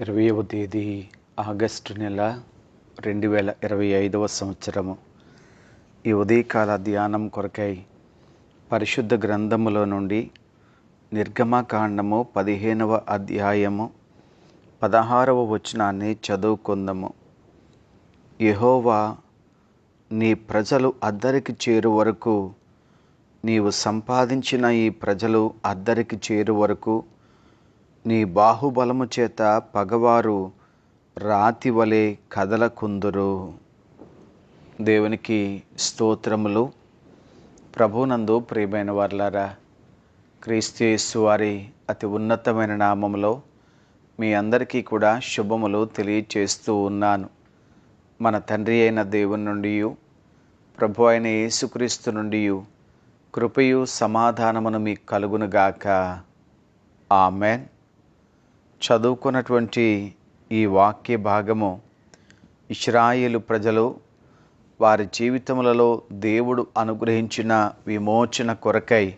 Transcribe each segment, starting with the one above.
ఇరవయవ తేదీ ఆగస్టు నెల రెండు వేల ఇరవై ఐదవ సంవత్సరము. ఈ ఉదయకాల ధ్యానం కొరకై పరిశుద్ధ గ్రంథములో నుండి నిర్గమకాండము పదిహేనవ అధ్యాయము పదహారవ వచనాన్ని చదువుకుందాము. యహోవా నీ ప్రజలు అద్దరికి చేరు వరకు నీవు సంపాదించిన ఈ ప్రజలు అద్దరికి చేరు వరకు నీ బాహుబలము చేత పగవారు రాతి వలె కదలకుందురు. దేవునికి స్తోత్రములు. ప్రభునందు ప్రియమైన వర్లారా క్రీస్తు వారి అతి ఉన్నతమైన నామములో మీ అందరికీ కూడా శుభములు తెలియచేస్తూ ఉన్నాను. మన తండ్రి అయిన దేవుని నుండి ప్రభు అయిన యేసుక్రీస్తు నుండి కృపయు సమాధానమును మీకు కలుగునుగాక. ఆమెన్. చదువుకున్నటువంటి ఈ వాక్య భాగము ఇస్రాయేలు ప్రజలు వారి జీవితములలో దేవుడు అనుగ్రహించిన విమోచన కొరకై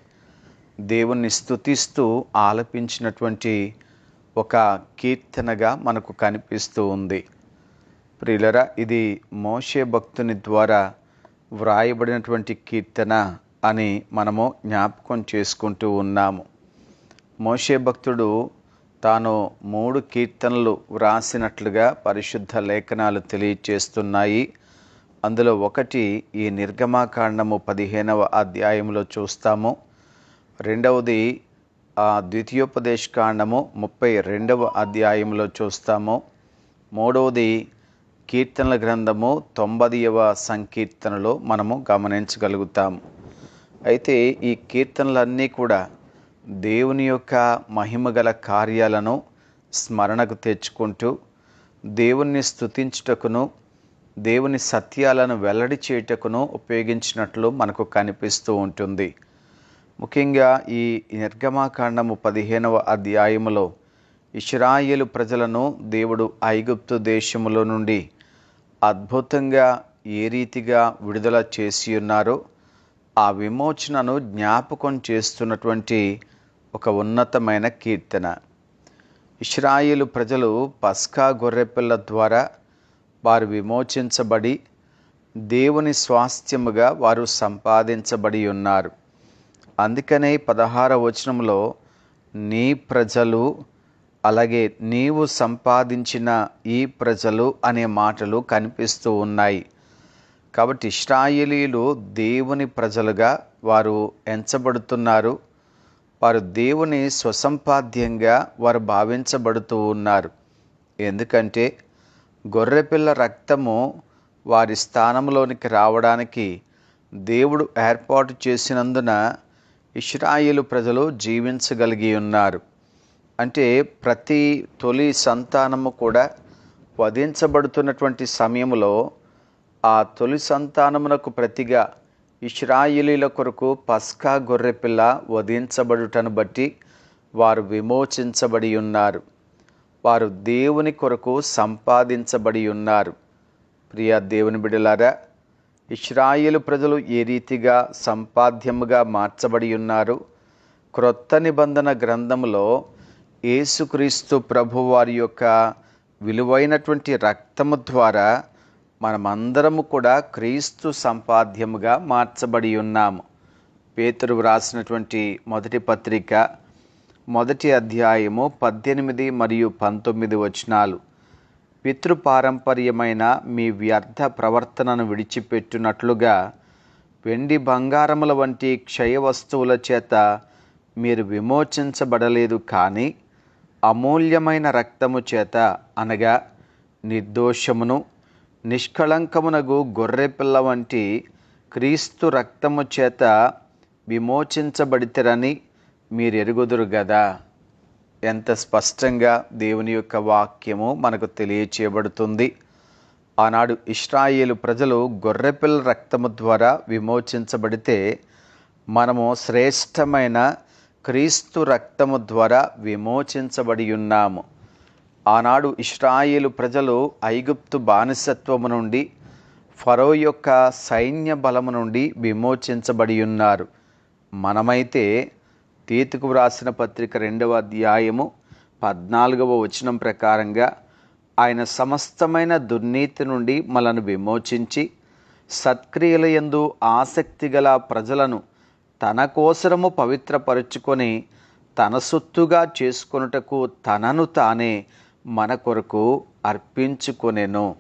దేవుణ్ణి స్తుతిస్తూ ఆలపించినటువంటి ఒక కీర్తనగా మనకు కనిపిస్తూ ఉంది. ప్రియులరా ఇది మోషే భక్తుని ద్వారా వ్రాయబడినటువంటి కీర్తన అని మనము జ్ఞాపకం చేసుకుంటూ ఉన్నాము. మోషే భక్తుడు తాను మూడు కీర్తనలు వ్రాసినట్లుగా పరిశుద్ధ లేఖనాలు తెలియచేస్తున్నాయి. అందులో ఒకటి ఈ నిర్గమాకాండము పదిహేనవ అధ్యాయంలో చూస్తాము. రెండవది ఆ ద్వితీయోపదేశ కాండము ముప్పై రెండవ అధ్యాయంలో చూస్తాము. మూడవది కీర్తనల గ్రంథము తొంభదివ సంకీర్తనలో మనము గమనించగలుగుతాము. అయితే ఈ కీర్తనలన్నీ కూడా దేవుని యొక్క మహిమగల కార్యాలను స్మరణకు తెచ్చుకుంటూ దేవుణ్ణి స్తుతించుటకును దేవుని సత్యాలను వెల్లడి చేయుటకును ఉపయోగించినట్లు మనకు కనిపిస్తూ ఉంటుంది. ముఖ్యంగా ఈ నిర్గమాకాండము పదిహేనవ అధ్యాయములో ఇస్రాయేలు ప్రజలను దేవుడు ఐగుప్తు దేశములో నుండి అద్భుతంగా ఏ రీతిగా విడుదల చేసి ఉన్నారో ఆ విమోచనను జ్ఞాపకం చేస్తున్నటువంటి ఒక ఉన్నతమైన కీర్తన. ఇస్రాయిలు ప్రజలు పస్కా గొర్రెపిల్ల ద్వారా వారు విమోచించబడి దేవుని స్వాస్థ్యముగా వారు సంపాదించబడి ఉన్నారు. అందుకనే పదహార వచనంలో నీ ప్రజలు అలాగే నీవు సంపాదించిన ఈ ప్రజలు అనే మాటలు కనిపిస్తూ ఉన్నాయి. కాబట్టి ఇస్రాయేలీలు దేవుని ప్రజలుగా వారు ఎంచబడుతున్నారు. వారు దేవుని స్వసంపాద్యంగా వారు భావించబడుతూ ఉన్నారు. ఎందుకంటే గొర్రెపిల్ల రక్తము వారి స్థానంలోనికి రావడానికి దేవుడు ఏర్పాటు చేసినందున ఇస్రాయేలు ప్రజలు జీవించగలిగి ఉన్నారు. అంటే ప్రతి తొలి సంతానము కూడా వధించబడుతున్నటువంటి సమయంలో ఆ తొలి సంతానమునకు ప్రతిగా ఇష్రాయిలీల కొరకు పస్కా గొర్రెపిల్ల వధించబడుటను బట్టి వారు విమోచించబడి ఉన్నారు. వారు దేవుని కొరకు సంపాదించబడి ఉన్నారు. ప్రియ దేవుని బిడలారా ఇస్రాయేలు ప్రజలు ఏ రీతిగా సంపాద్యముగా మార్చబడి ఉన్నారు? క్రొత్త నిబంధన గ్రంథంలో యేసుక్రీస్తు ప్రభు వారి యొక్క విలువైనటువంటి రక్తము ద్వారా మనమందరము కూడా క్రీస్తు సంపాద్యముగా మార్చబడి ఉన్నాము. పేతురు వ్రాసినటువంటి మొదటి పత్రిక మొదటి అధ్యాయము పద్దెనిమిది మరియు పంతొమ్మిది వచనాలు. పితృపారంపర్యమైన మీ వ్యర్థ ప్రవర్తనను విడిచిపెట్టునట్లుగా వెండి బంగారముల వంటి క్షయ వస్తువుల చేత మీరు విమోచించబడలేదు కానీ అమూల్యమైన రక్తము చేత అనగా నిర్దోషమును నిష్కళంకమునగు గొర్రెపిల్ల వంటి క్రీస్తు రక్తము చేత విమోచించబడితరని మీరు ఎరుగుదురు గదా? ఎంత స్పష్టంగా దేవుని యొక్క వాక్యము మనకు తెలియచేయబడుతుంది. ఆనాడు ఇస్రాయేలు ప్రజలు గొర్రెపిల్ల రక్తము ద్వారా విమోచించబడితే మనము శ్రేష్టమైన క్రీస్తు రక్తము ద్వారా విమోచించబడి ఉన్నాము. ఆనాడు ఇస్రాయేలు ప్రజలు ఐగుప్తు బానిసత్వము నుండి ఫరో యొక్క సైన్య బలము నుండి విమోచించబడి ఉన్నారు మనమైతే తీతుకు వ్రాసిన పత్రిక రెండవ అధ్యాయము పద్నాలుగవ వచనం ప్రకారంగా ఆయన సమస్తమైన దుర్నీతి నుండి మనను విమోచించి సత్క్రియల యందు ఆసక్తి గల ప్రజలను తన కోసరము పవిత్రపరుచుకొని తన సొత్తుగా చేసుకొనుటకు తనను తానే మన కొరకు అర్పించుకొనెను.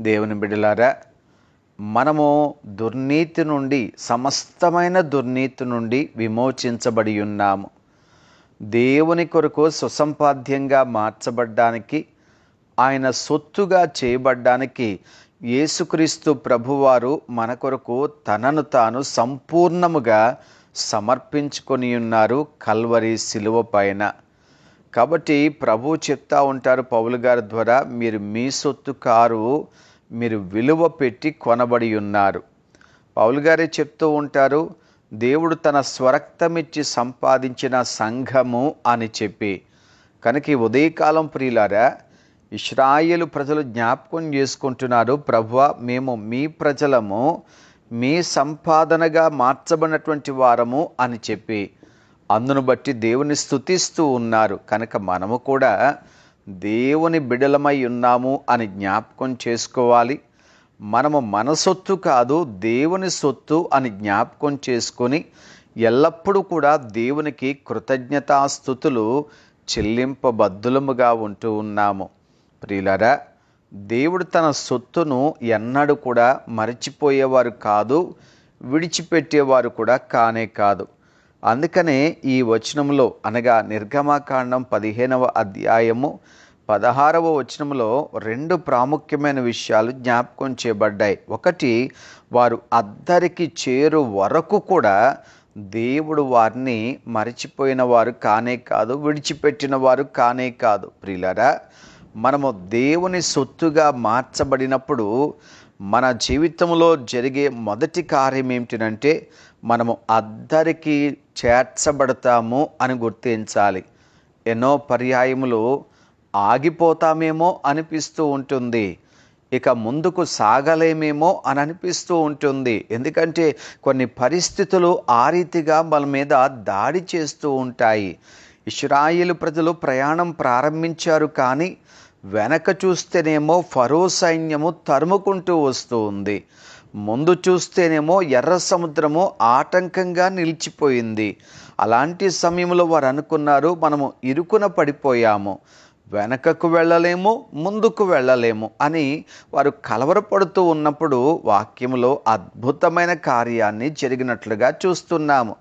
దేవుని బిడ్డలారా మనము దుర్నీతి నుండి సమస్తమైన దుర్నీతి నుండి విమోచించబడి ఉన్నాము. దేవుని కొరకు సుసంపాద్యంగా మార్చబడ్డానికి ఆయన సొత్తుగా చేయబడ్డానికి యేసుక్రీస్తు ప్రభువారు మన కొరకు తనను తాను సంపూర్ణముగా సమర్పించుకొని ఉన్నారు కల్వరి శిలువ పైన. కాబట్టి ప్రభు చెప్తా ఉంటారు పౌలు గారి ద్వారా మీరు మీ సొత్తు కారు మీరు విలువ పెట్టి కొనబడి ఉన్నారు. పౌలు గారే చెప్తూ ఉంటారు దేవుడు తన స్వరక్తమిచ్చి సంపాదించిన సంఘము అని చెప్పి. కనుక ఈ ఉదయకాలం ప్రియులారా ఇస్రాయేలు ప్రజలు జ్ఞాపకం చేసుకుంటున్నారు ప్రభువ మేము మీ ప్రజలము మీ సంపాదనగా మార్చబడినటువంటి వారము అని చెప్పి. అందును బట్టి దేవుని స్థుతిస్తూ ఉన్నారు. కనుక మనము కూడా దేవుని బిడలమై ఉన్నాము అని జ్ఞాపకం చేసుకోవాలి. మనము మన సొత్తు కాదు దేవుని సొత్తు అని జ్ఞాపకం చేసుకొని ఎల్లప్పుడూ కూడా దేవునికి కృతజ్ఞతాస్థుతులు చెల్లింపబద్దులముగా ఉంటూ ఉన్నాము. ప్రియులరా దేవుడు తన సొత్తును ఎన్నడూ కూడా మరచిపోయేవారు కాదు విడిచిపెట్టేవారు కూడా కానే కాదు. అందుకనే ఈ వచనంలో అనగా నిర్గమాకాండం పదిహేనవ అధ్యాయము పదహారవ వచనంలో రెండు ప్రాముఖ్యమైన విషయాలు జ్ఞాపకం చేయబడ్డాయి. ఒకటి వారు అద్దరికి చేరు వరకు కూడా దేవుడు వారిని మరిచిపోయిన వారు కానే కాదు విడిచిపెట్టిన వారు కానే కాదు. ప్రియులరా మనము దేవుని సొత్తుగా మార్చబడినప్పుడు మన జీవితంలో జరిగే మొదటి కార్యం ఏమిటంటే మనము అద్దరికి చేర్చబడతాము అని గుర్తించాలి. ఎన్నో పర్యాయములు ఆగిపోతామేమో అనిపిస్తూ ఉంటుంది. ఇక ముందుకు సాగలేమేమో అని అనిపిస్తూ ఉంటుంది. ఎందుకంటే కొన్ని పరిస్థితులు ఆ రీతిగా మన మీద దాడి చేస్తూ ఉంటాయి. ఇస్రాయిల్ ప్రజలు ప్రయాణం ప్రారంభించారు కానీ వెనక చూస్తేనేమో ఫరో సైన్యము తరుముకుంటూ వస్తూ ఉంది. ముందు చూస్తేనేమో ఎర్ర సముద్రము ఆటంకంగా నిలిచిపోయింది. అలాంటి సమయంలో వారు అనుకున్నారు మనము ఇరుకున పడిపోయాము. వెనకకు వెళ్ళలేము ముందుకు వెళ్ళలేము అని వారు కలవరపడుతూ ఉన్నప్పుడు వాక్యంలో అద్భుతమైన కార్యాన్ని జరిగినట్లుగా చూస్తున్నాము.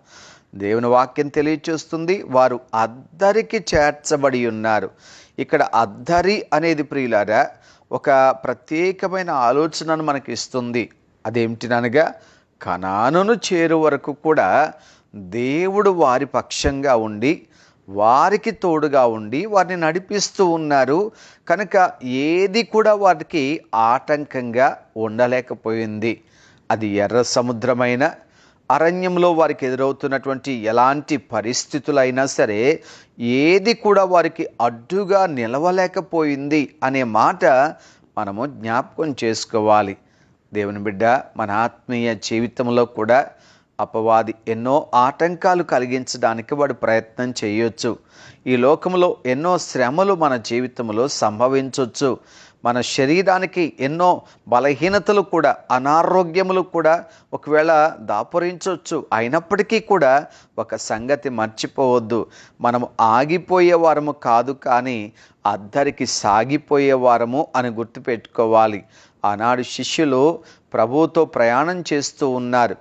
దేవుని వాక్యం తెలియచేస్తుంది వారు అద్దరికి చేర్చబడి ఉన్నారు. ఇక్కడ అద్దరి అనేది ప్రియులారా ఒక ప్రత్యేకమైన ఆలోచనను మనకి ఇస్తుంది అదేమిటినగా కనానును చేరు వరకు కూడా దేవుడు వారి పక్షంగా ఉండి వారికి తోడుగా ఉండి వారిని నడిపిస్తూ ఉన్నారు. కనుక ఏది కూడా వారికి ఆటంకంగా ఉండలేకపోయింది. అది ఎర్ర సముద్రమైన అరణ్యంలో వారికి ఎదురవుతున్నటువంటి ఎలాంటి పరిస్థితులైనా సరే ఏది కూడా వారికి అడ్డుగా నిలవలేకపోయింది అనే మాట మనము జ్ఞాపకం చేసుకోవాలి. దేవుని బిడ్డ మన ఆత్మీయ జీవితంలో కూడా అపవాది ఎన్నో ఆటంకాలు కలిగించడానికి వాడు ప్రయత్నం చేయొచ్చు. ఈ లోకంలో ఎన్నో శ్రమలు మన జీవితంలో సంభవించవచ్చు మన శరీరానికి ఎన్నో బలహీనతలు కూడా అనారోగ్యములు కూడా ఒకవేళ దాపురించవచ్చు అయినప్పటికీ కూడా ఒక సంగతి మర్చిపోవద్దు. మనము ఆగిపోయే వారము కాదు కానీ అద్దరికి సాగిపోయే వారము అని గుర్తుపెట్టుకోవాలి. ఆనాడు శిష్యులు ప్రభువుతో ప్రయాణం చేస్తూ ఉన్నారు.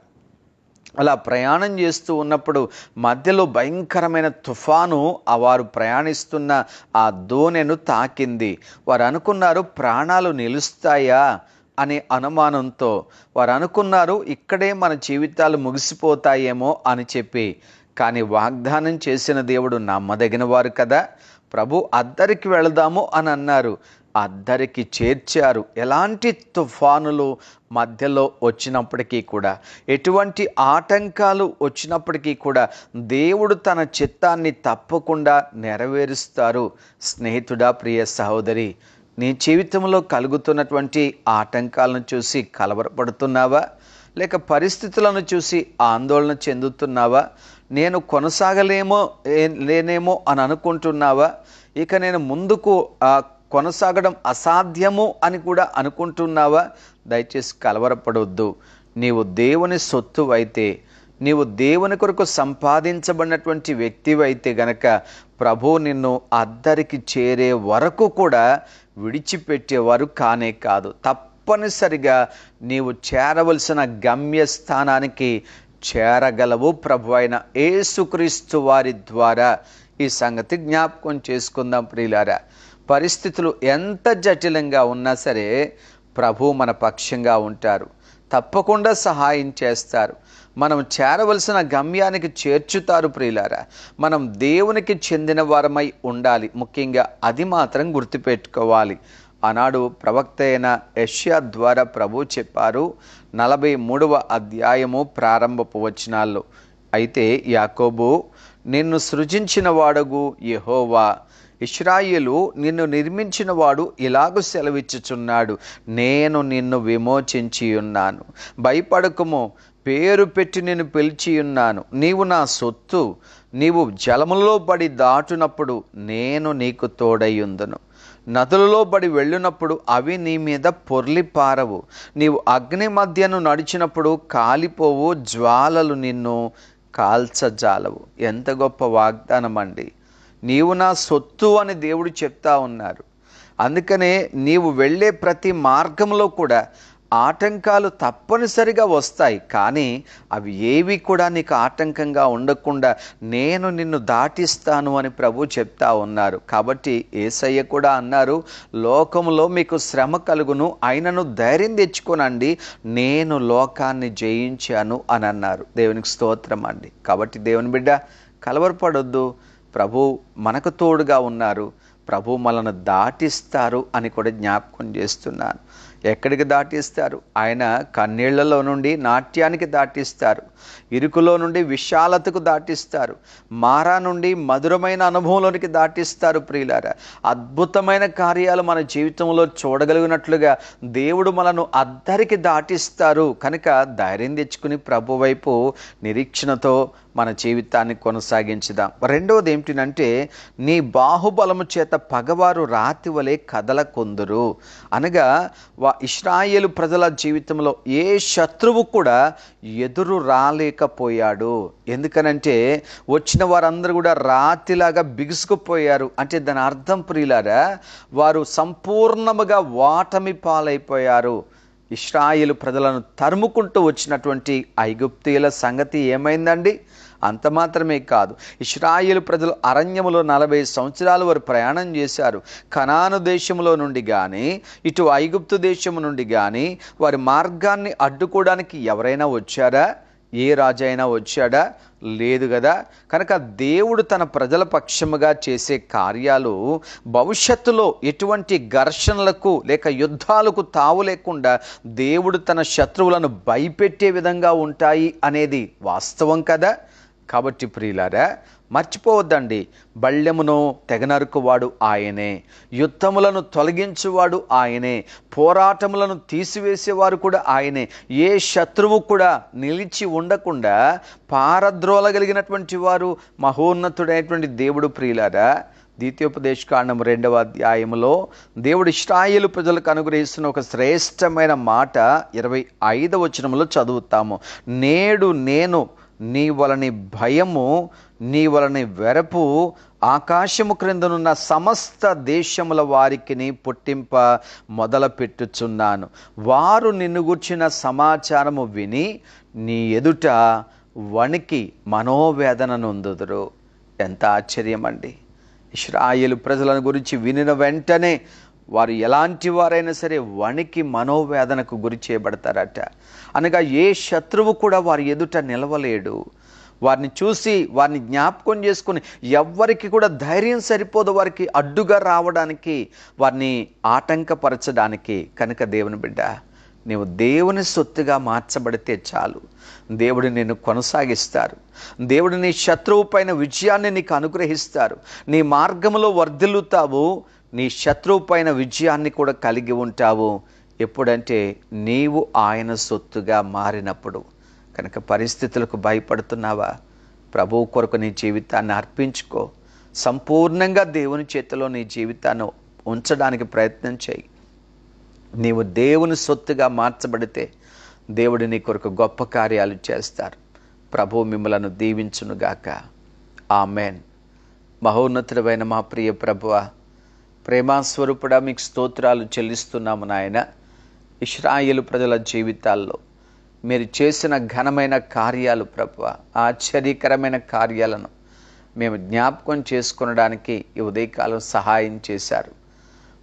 అలా ప్రయాణం చేస్తూ ఉన్నప్పుడు మధ్యలో భయంకరమైన తుఫాను ఆ వారు ప్రయాణిస్తున్న ఆ దోణెను తాకింది. వారు అనుకున్నారు ప్రాణాలు నిలుస్తాయా? అనే అనుమానంతో వారు అనుకున్నారు ఇక్కడే మన జీవితాలు ముగిసిపోతాయేమో అని చెప్పి. కానీ వాగ్దానం చేసిన దేవుడు నమ్మదగిన వారు కదా. ప్రభు అద్దరికి వెళదాము అని అన్నారు. అద్దరికి చేర్చారు. ఎలాంటి తుఫానులు మధ్యలో వచ్చినప్పటికీ కూడా ఎటువంటి ఆటంకాలు వచ్చినప్పటికీ కూడా దేవుడు తన చిత్తాన్ని తప్పకుండా నెరవేరుస్తారు. స్నేహితుడా ప్రియ సహోదరి నీ జీవితంలో కలుగుతున్నటువంటి ఆటంకాలను చూసి కలవరపడుతున్నావా? లేక పరిస్థితులను చూసి ఆందోళన చెందుతున్నావా? నేను కొనసాగలేమో లేనేమో అని అనుకుంటున్నావా? ఇక నేను ముందుకు ఆ, కొనసాగడం అసాధ్యము అని కూడా అనుకుంటున్నావా? దయచేసి కలవరపడవద్దు నీవు దేవుని సొత్తు అయితే నీవు దేవుని కొరకు సంపాదించబడినటువంటి వ్యక్తివైతే గనక ప్రభు నిన్ను అద్దరికి చేరే వరకు కూడా విడిచిపెట్టేవారు కానే కాదు. తప్పనిసరిగా నీవు చేరవలసిన గమ్యస్థానానికి చేరగలవు ప్రభు అయిన ఏసుక్రీస్తు వారి ద్వారా. ఈ సంగతి జ్ఞాపకం చేసుకుందాం ప్రియులారా. పరిస్థితులు ఎంత జటిలంగా ఉన్నా సరే ప్రభు మన పక్షంగా ఉంటారు. తప్పకుండా సహాయం చేస్తారు. మనం చేరవలసిన గమ్యానికి చేర్చుతారు ప్రియులారా. మనం దేవునికి చెందిన వారమై ఉండాలి. ముఖ్యంగా అది మాత్రం గుర్తుపెట్టుకోవాలి. ఆనాడు ప్రవక్త అయిన యష్యా ద్వారా ప్రభు చెప్పారు నలభై మూడవ అధ్యాయము ప్రారంభపు వచనాల్లో. అయితే యాకోబు నిన్ను సృజించిన వాడగు యహోవా. ఇష్రాయిలు నిన్ను నిర్మించిన వాడు ఇలాగ సెలవిచ్చుచున్నాడు. నేను నిన్ను విమోచించి ఉన్నాను. భయపడకము. పేరు పెట్టి నేను పిలిచి ఉన్నాను. నీవు నా సొత్తు. నీవు జలములో పడి దాటునప్పుడు నేను నీకు తోడయ్యుందును. నదులలో పడి వెళ్ళినప్పుడు అవి నీ మీద పొర్లిపారవు నీవు అగ్ని మధ్యను నడిచినప్పుడు కాలిపోవు. జ్వాలలు నిన్ను కాల్చజాలవు. ఎంత గొప్ప వాగ్దానం అండి నీవు నా సొత్తు అని దేవుడు చెప్తా ఉన్నారు. అందుకనే నీవు వెళ్ళే ప్రతి మార్గంలో కూడా ఆటంకాలు తప్పనిసరిగా వస్తాయి. కానీ అవి ఏవి కూడా నీకు ఆటంకంగా ఉండకుండా నేను నిన్ను దాటిస్తాను అని ప్రభు చెప్తా ఉన్నారు. కాబట్టి ఏసయ్య కూడా అన్నారు లోకంలో మీకు శ్రమ కలుగును ఆయనను ధైర్యం తెచ్చుకోనండి నేను లోకాన్ని జయించాను అని అన్నారు. దేవునికి స్తోత్రం అండి. కాబట్టి దేవుని బిడ్డ కలవరపడొద్దు. ప్రభు మనకు తోడుగా ఉన్నారు. ప్రభు మనల్ని దాటిస్తారు అని కూడా జ్ఞాపకం చేస్తున్నాను. ఎక్కడికి దాటిస్తారు? ఆయన కన్నీళ్ళలో నుండి నాట్యానికి దాటిస్తారు. ఇరుకులో నుండి విశాలతకు దాటిస్తారు. మారా నుండి మధురమైన అనుభవంలోనికి దాటిస్తారు ప్రియులారా. అద్భుతమైన కార్యాలు మన జీవితంలో చూడగలిగినట్లుగా దేవుడు మనను అద్దరికి దాటిస్తారు. కనుక ధైర్యం తెచ్చుకుని ప్రభు వైపు నిరీక్షణతో మన జీవితాన్ని కొనసాగించుదాం. రెండవది ఏమిటినంటే నీ బాహుబలము చేత పగవారు రాతి వలె కదలకొందురు. అనగా వా ఇస్రాయేలు ప్రజల జీవితంలో ఏ శత్రువు కూడా ఎదురు రాలేకపోయాడు. ఎందుకనంటే వచ్చిన వారందరూ కూడా రాతిలాగా బిగుసుకుపోయారు. అంటే దాని అర్థం ప్రియులారా వారు సంపూర్ణముగా వాటమి పాలైపోయారు. ఇస్రాయేలు ప్రజలను తరుముకుంటూ వచ్చినటువంటి ఐగుప్తీయుల సంగతి ఏమైందండి? అంత మాత్రమే కాదు. ఇస్రాయిల్ ప్రజలు అరణ్యములో నలభై సంవత్సరాలు వారు ప్రయాణం చేశారు. కనాను దేశంలో నుండి కానీ ఇటు ఐగుప్తు దేశము నుండి కానీ వారి మార్గాన్ని అడ్డుకోవడానికి ఎవరైనా వచ్చారా? ఏ రాజైనా అయినా వచ్చాడా? లేదు కదా కనుక దేవుడు తన ప్రజల పక్షముగా చేసే కార్యాలు భవిష్యత్తులో ఎటువంటి ఘర్షణలకు లేక యుద్ధాలకు తావు లేకుండా దేవుడు తన శత్రువులను భయపెట్టే విధంగా ఉంటాయి అనేది వాస్తవం కదా. కాబట్టి ప్రియులారా మర్చిపోవద్దండి. బళ్ళెమును తెగనరుకువాడు ఆయనే. యుద్ధములను తొలగించువాడు ఆయనే. పోరాటములను తీసివేసేవారు కూడా ఆయనే. ఏ శత్రువు కూడా నిలిచి ఉండకుండా పారద్రోలగలిగినటువంటి వారు మహోన్నతుడైనటువంటి దేవుడు ప్రియులారా. ద్వితీయోపదేశకాండం రెండవ అధ్యాయములో దేవుడు ఇస్రాయేలు ప్రజలకు అనుగ్రహిస్తున్న ఒక శ్రేష్టమైన మాట ఇరవై ఐదవ వచనములో చదువుతాము. నేడు నేను నీ వలని భయము నీ వలని వెరపు ఆకాశము క్రిందనున్న సమస్త దేశముల వారికి పుట్టింప మొదలుపెట్టుచున్నాను. వారు నిన్ను గుర్చిన సమాచారము విని నీ ఎదుట వణికి మనోవేదన నొందుదురు. ఎంత ఆశ్చర్యమండి. ఇస్రాయిల్ ప్రజలను గురించి వినిన వెంటనే వారు ఎలాంటి వారైనా సరే వణికి మనోవేదనకు గురి చేయబడతారట. అనగా ఏ శత్రువు కూడా వారి ఎదుట నిలవలేడు. వారిని చూసి వారిని జ్ఞాపకం చేసుకుని ఎవ్వరికి కూడా ధైర్యం సరిపోదు వారికి అడ్డుగా రావడానికి వారిని ఆటంకపరచడానికి కనుక దేవుని బిడ్డ నీవు దేవుని సొత్తుగా మార్చబడితే చాలు. దేవుడు నిన్ను కొనసాగిస్తారు. దేవుడు నీ శత్రువు పైన విజయాన్ని నీకు అనుగ్రహిస్తారు. నీ మార్గంలో వర్ధిల్లుతావు. నీ శత్రువు పైన విజయాన్ని కూడా కలిగి ఉంటావు. ఎప్పుడంటే నీవు ఆయన సొత్తుగా మారినప్పుడు. కనుక పరిస్థితులకు భయపడుతున్నావా? ప్రభువు కొరకు నీ జీవితాన్ని అర్పించుకో. సంపూర్ణంగా దేవుని చేతిలో నీ జీవితాన్ని ఉంచడానికి ప్రయత్నం చేయి. నీవు దేవుని సొత్తుగా మార్చబడితే దేవుడు నీ కొరకు గొప్ప కార్యాలు చేస్తారు. ప్రభు మిమ్మలను దీవించునుగాక. ఆమెన్. మహోన్నతుడమైన మా ప్రియ ప్రభువ ప్రేమాస్వరూపుడా మీకు స్తోత్రాలు చెల్లిస్తున్నాము నాయన. ఇష్రాయిలు ప్రజల జీవితాల్లో మీరు చేసిన ఘనమైన కార్యాలు ప్రభు ఆశ్చర్యకరమైన కార్యాలను మేము జ్ఞాపకం చేసుకునడానికి ఈ ఉదయకాలం సహాయం చేశారు.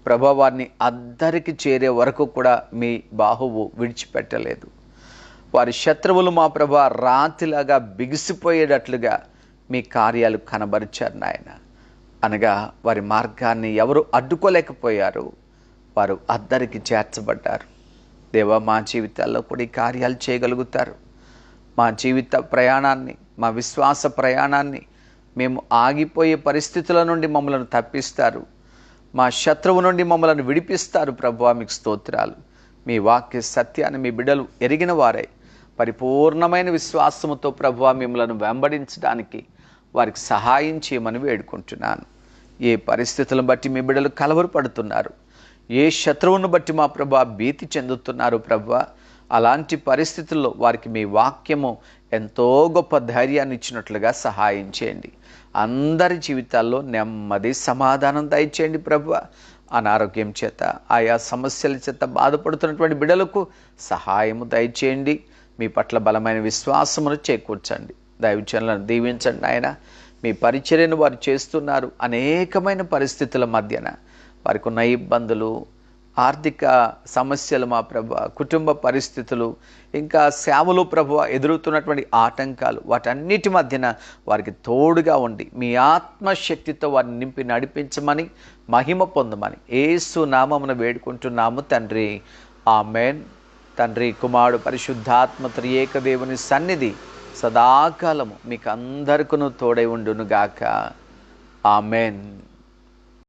ప్రభా వారిని అద్దరికి చేరే వరకు కూడా మీ బాహువు విడిచిపెట్టలేదు. వారి శత్రువులు మా ప్రభా రాతిలాగా బిగిసిపోయేటట్లుగా మీ కార్యాలు కనబరిచారు నాయన. అనగా వారి మార్గాన్ని ఎవరు అడ్డుకోలేకపోయారు వారు అద్దరికి చేర్చబడ్డారు. దేవా మా జీవితాల్లో కూడా ఈ కార్యాలు చేయగలుగుతారు. మా జీవిత ప్రయాణాన్ని మా విశ్వాస ప్రయాణాన్ని మేము ఆగిపోయే పరిస్థితుల నుండి మమ్మల్ని తప్పిస్తారు. మా శత్రువు నుండి మమ్మల్ని విడిపిస్తారు ప్రభు మీకు స్తోత్రాలు. మీ వాక్య సత్యాన్ని మీ బిడ్డలు ఎరిగిన వారే. పరిపూర్ణమైన విశ్వాసముతో ప్రభువా మిమ్మల్ని వెంబడించడానికి వారికి సహాయం చేయమని వేడుకుంటున్నాను. ఏ పరిస్థితులను బట్టి మీ బిడ్డలు కలవరపడుతున్నారు? ఏ శత్రువును బట్టి మా ప్రభా భీతి చెందుతున్నారు ప్రభా? అలాంటి పరిస్థితుల్లో వారికి మీ వాక్యము ఎంతో గొప్ప ధైర్యాన్ని ఇచ్చినట్లుగా సహాయం చేయండి. అందరి జీవితాల్లో నెమ్మది సమాధానం దయచేయండి ప్రభు. అనారోగ్యం చేత ఆయా సమస్యల చేత బాధపడుతున్నటువంటి బిడలకు సహాయము దయచేయండి. మీ పట్ల బలమైన విశ్వాసమును చేకూర్చండి. దైవచనులను దీవించండి ఆయన మీ పరిచర్యను వారు చేస్తున్నారు అనేకమైన పరిస్థితుల మధ్యన. వారికి ఉన్న ఇబ్బందులు ఆర్థిక సమస్యలు మా ప్రభు కుటుంబ పరిస్థితులు ఇంకా సేవలు ప్రభు ఎదురుతున్నటువంటి ఆటంకాలు వాటన్నిటి మధ్యన వారికి తోడుగా ఉండి మీ ఆత్మశక్తితో వారిని నింపి నడిపించమని మహిమ పొందమని ఏసు నామమున వేడుకుంటున్నాము తండ్రి. ఆమెన్. తండ్రి కుమారుడు పరిశుద్ధాత్మ త్రియేక దేవుని సన్నిధి సదాకాలము మీకు అందరికను తోడై ఉండునుగాక. ఆమెన్.